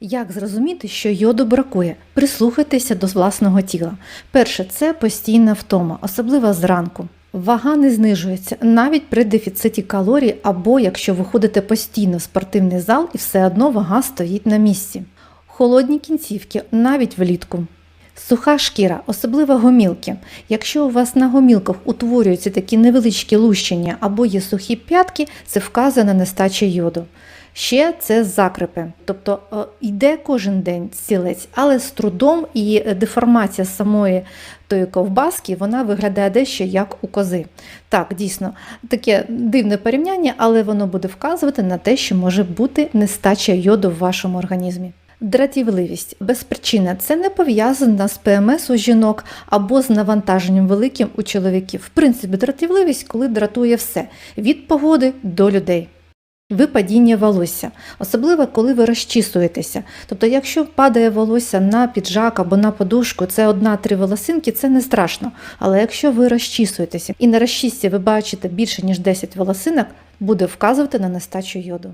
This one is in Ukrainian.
Як зрозуміти, що йоду бракує? Прислухайтеся до власного тіла. Перше це постійна втома, особливо зранку. Вага не знижується навіть при дефіциті калорій, або якщо ви ходите постійно в спортивний зал і все одно вага стоїть на місці. Холодні кінцівки навіть влітку. Суха шкіра, особливо гомілки. Якщо у вас на гомілках утворюються такі невеличкі лущення або є сухі п'ятки, це вказує на нестачу йоду. Ще це закрипи, тобто е, йде кожен день стілець, але з трудом і деформація самої тої ковбаски вона виглядає дещо як у кози. Так, дійсно, таке дивне порівняння, але воно буде вказувати на те, що може бути нестача йоду в вашому організмі. Дратівливість без причини це не пов'язано з ПМС у жінок або з навантаженням великим у чоловіків. В принципі, дратівливість, коли дратує все від погоди до людей. Випадіння волосся, особливо коли ви розчісуєтеся. Тобто, якщо падає волосся на піджак або на подушку, це одна-три волосинки, це не страшно. Але якщо ви розчісуєтеся і на розчісці ви бачите більше ніж 10 волосинок, буде вказувати на нестачу йоду.